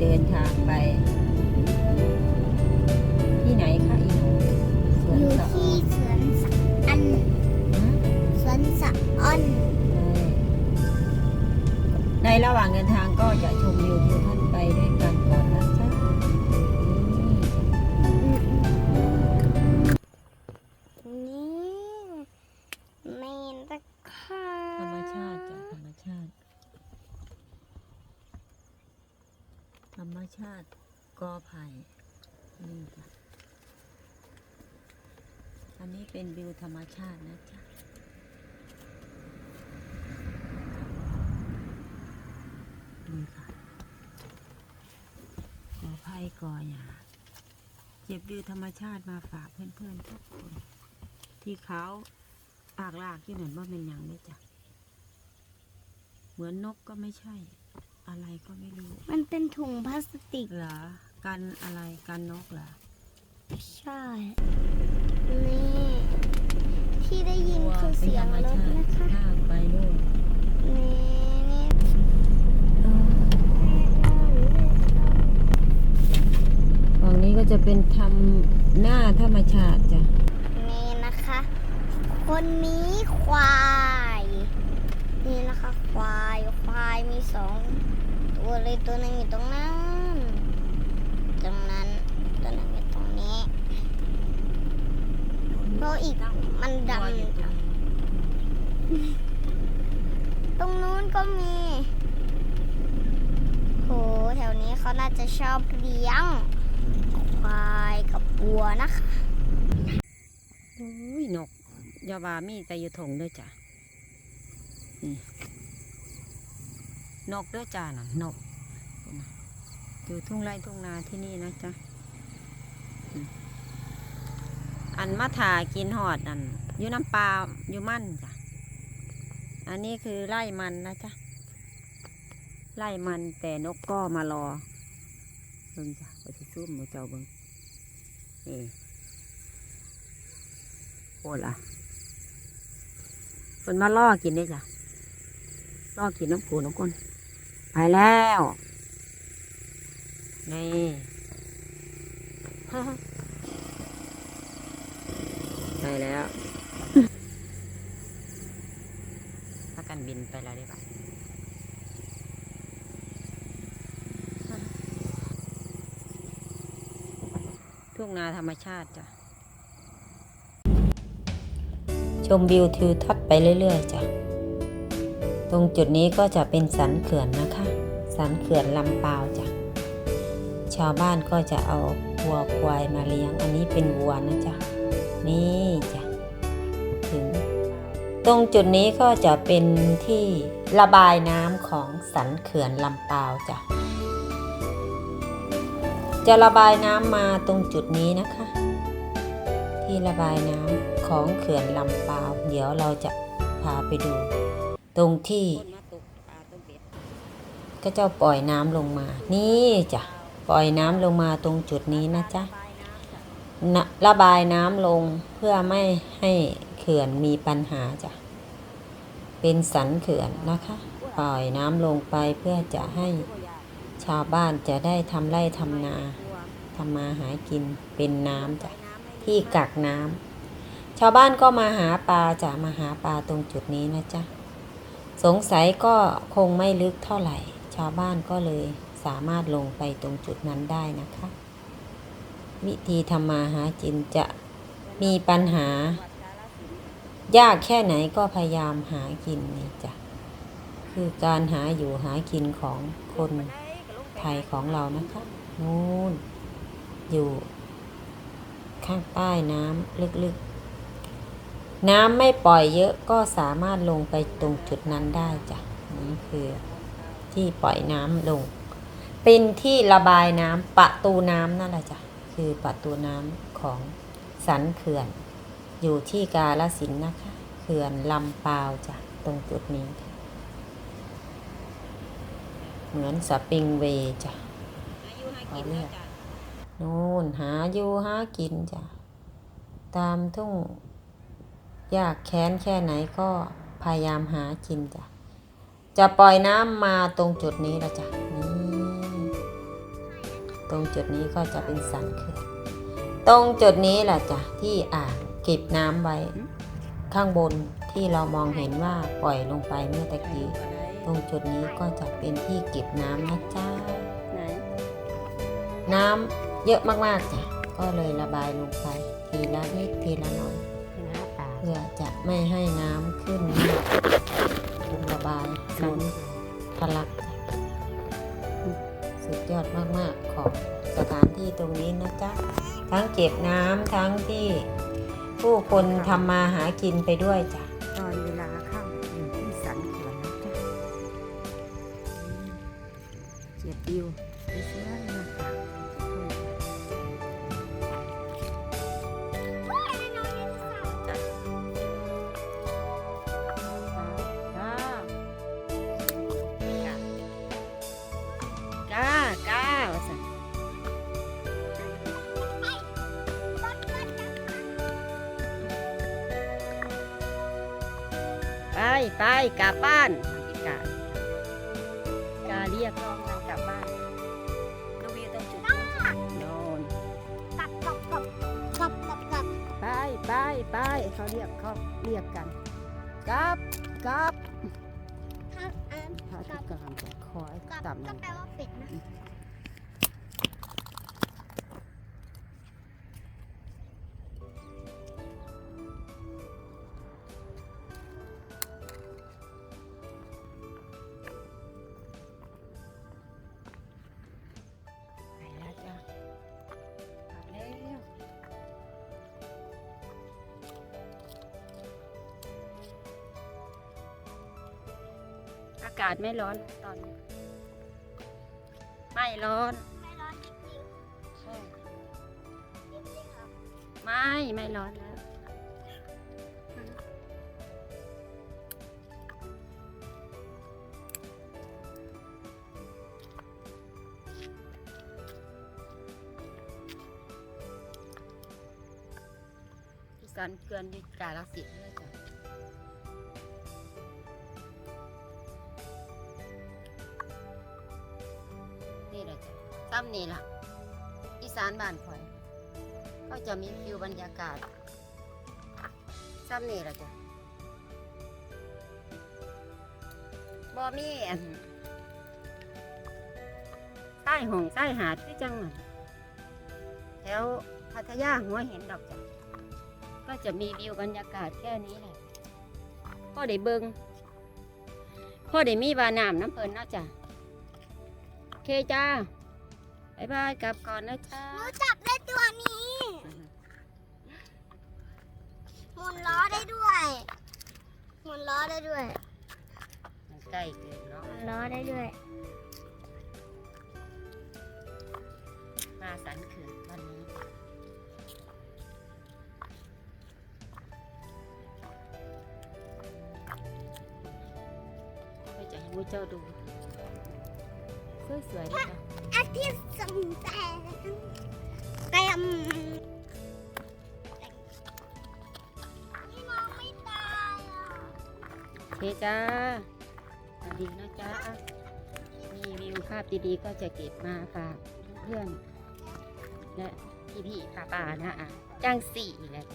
เดินทางไป ที่ไหนคะอีหนูสวนอยู่สะออที่นสวนสะอันหืมสวนสะออน ในระหว่างเดินทางก็จะชมวิวทิวทัศน์ รรมชาติกอไผ่นี่จ้ะอันนี้เป็นวิวธรรมชาตินะจ๊ะนี่ค่ะกอไผ่กอหญ้าเก็บวิวธรรมชาติมาฝากเพื่อนๆทุกคน ที่เขาปากลากที่เหมือนว่าเป็นหยังเลยจ้ะเหมือนนกก็ไม่ใช่ อะไรก็ไม่รู้ มันเป็นถุงพลาสติก เหรอกันอะไรกันนกเหรอใช่ นี่ ที่ได้ยินคือเสียงรถนะคะถ้าไปนู่นนี่นี่ฝั่งนี้ก็จะเป็นทำหน้าธรรมชาติจ้ะนี่นะคะ คนนี้ควาย นี่นะคะ ควาย ควายมีสอง ตัวเลยตัวหนึ่งอยู่ตรงนั้น ตรงนั้นตัวหนึ่งอยู่ตรงนี้ตัวอีกมันดังำตรงนู้นก็มีโหแถวนี้เขาน่าจะชอบเลี้ยง ควายกับวัวนะคะอุ้ยนกยาบามีแต่อยู่ถงด้วยจ้ะนี่ นกเด้วยจ้าน่ะนกอยู่ทุ่งไร่ทุ่งนาที่นี่นะจ๊ะอันมาถากินหอดนั่นอยู่น้ำปลาอยู่มั่นจ้ะอันนี้คือไร่มันนะจ๊ะไร่มันแต่นกก็มารอเบิ่งจ้ะไปซุ่มมูเจ้าเบิ่งนี่โอ้ล่ะคนมาล่อกินได้จ้ะล่อกินน้ำผูน้ำก้น ไปแล้วนี่ไปแล้วถ้ากันบินไปแล้วได้ปะทุ่งนาธรรมชาติจ้ะ ชมวิวทิวทัศน์ไปเรื่อย ๆ จ้ะ ตรงจุดนี้ก็จะเป็นสันเขื่อนนะคะ สันเขื่อนลำปาวจ้ะชาวบ้านก็จะเอาวัวควายมาเลี้ยง อันนี้เป็นวัวนะจ๊ะ นี่จ้ะถึง ตรงจุดนี้ก็จะเป็นที่ระบายน้ำของสันเขื่อนลำปาวจ้ะ จะระบายน้ำมาตรงจุดนี้นะคะ ที่ระบายน้ำของเขื่อนลำปาวเดี๋ยวเราจะพาไปดู ตรงที่ก็เจ้าปล่อยน้ำลงมา นี่จ้ะปล่อยน้ำลงมาตรงจุดนี้นะจ๊ะนะระบายน้ำลงเพื่อไม่ให้เขื่อนมีปัญหาจ้ะ เป็นสันเขื่อนนะคะ ปล่อยน้ำลงไปเพื่อจะให้ชาวบ้านจะได้ทำไร่ทำนาทำมาหากินเป็นน้ำจ้ะที่กักน้ำชาวบ้านก็มาหาปลาจะมาหาปลาตรงจุดนี้นะจ๊ะ สงสัยก็คงไม่ลึกเท่าไหร่ ชาวบ้านก็เลยสามารถลงไปตรงจุดนั้นได้นะคะ วิธีทำมาหากินจะมีปัญหา ยากแค่ไหนก็พยายามหากินนี่จ้ะคือการหาอยู่หากินของคนไทยของเรานะคะนู่นอยู่ข้างใต้น้ำลึกๆ น้ำไม่ปล่อยเยอะก็สามารถลงไปตรงจุดนั้นได้จ้ะนี่คือที่ปล่อยน้ำลง เป็นที่ระบายน้ำประตูน้ำนั่นแหละจ้ะคือประตูน้ำของสันเขื่อน อยู่ที่กาลสินนะคะ เขื่อนลำปาวจ้ะตรงจุดนี้ เหมือนสปริงเวจ้ะเขาเรียกนู่นหาอยู่หากินจ้ะตามทุ่ง ยากแค้นแค่ไหนก็พยายามหากินจ้ะ จะปล่อยน้ำมาตรงจุดนี้ละจ้ะนี่ตรงจุดนี้ก็จะเป็นสันเขื่อนตรงจุดนี้แหละจ้ะที่อ่างเก็บน้ำไว้ ข้างบนที่เรามองเห็นว่าปล่อยลงไปเมื่อตะกี้ตรงจุดนี้ก็จะเป็นที่เก็บน้ำนะจ๊ะไหนน้ำเยอะมากๆจ้ะก็เลยระบายลงไปทีละนิดทีละหน่อย เพื่อจะไม่ให้น้ำขึ้นมากระบายสัล้นทะลัก สุดยอดมากๆของสถานที่ตรงนี้นะจ๊ะ ทั้งเก็บน้ำทั้งที่ผู้คนทำมาหากินไปด้วยจ้ะ ไปไปกลับบ้านกากกาเรียกร้องให้กลับบ้านน้องวิวต้องจุดธูปโนนกลับกลับกลับกลับกลับกลับไปไปไปเขาเรียกเขาเรียกกันกลับกลับถ้าอันพระทุกการจะคอยกลับต่ำลก็งแปลว่าปิดนะไป อากาศไม่ร้อนตอนนี้ไม่ร้อน ไม่ร้อนจริงใช่ๆจริงๆครับไม่ไม่ร้อนแล้วที่สันเกลือนอยู่กาลสินธุ์เลยจ้ะ ซ้ำนี่ล่ะ อีสานบ้านข่อย ก็จะมีฟิวบรรยากาศซ้ำนี่แหละจ้ะบอมีอันใต้หงใต้หาดที่จังหวัดแถวพัทยาหัวเห็นดอกจ้ะก็จะมีวิวบรรยากาศแค่นี้แหละพ่อได้เบิงพ่อได้มีวาน้ำน้ำเพลินนาะจ้ะโอเคจ้าายบายกลับก่อนนะจ้าหนูจับได้ตัวนี้หมุนล้อได้ด้วยหมุนล้อได้ด้วยมันใกล้เกินเนาะหมุนล้อได้ด้วยมาสันเขื่อนวันนี้ไปจะให้มูเจ้าดูสวยๆเลยจ้ะ อาทิตย์สมแสงเต็มนี่มองไม่ตายอะโอเคจ้าสวัสดีนะจ้ามีวิวภาพดีๆ ก็จะเก็บมาฝากเพื่อนและพี่ๆป้าๆนะอะจ้างสี่แหละ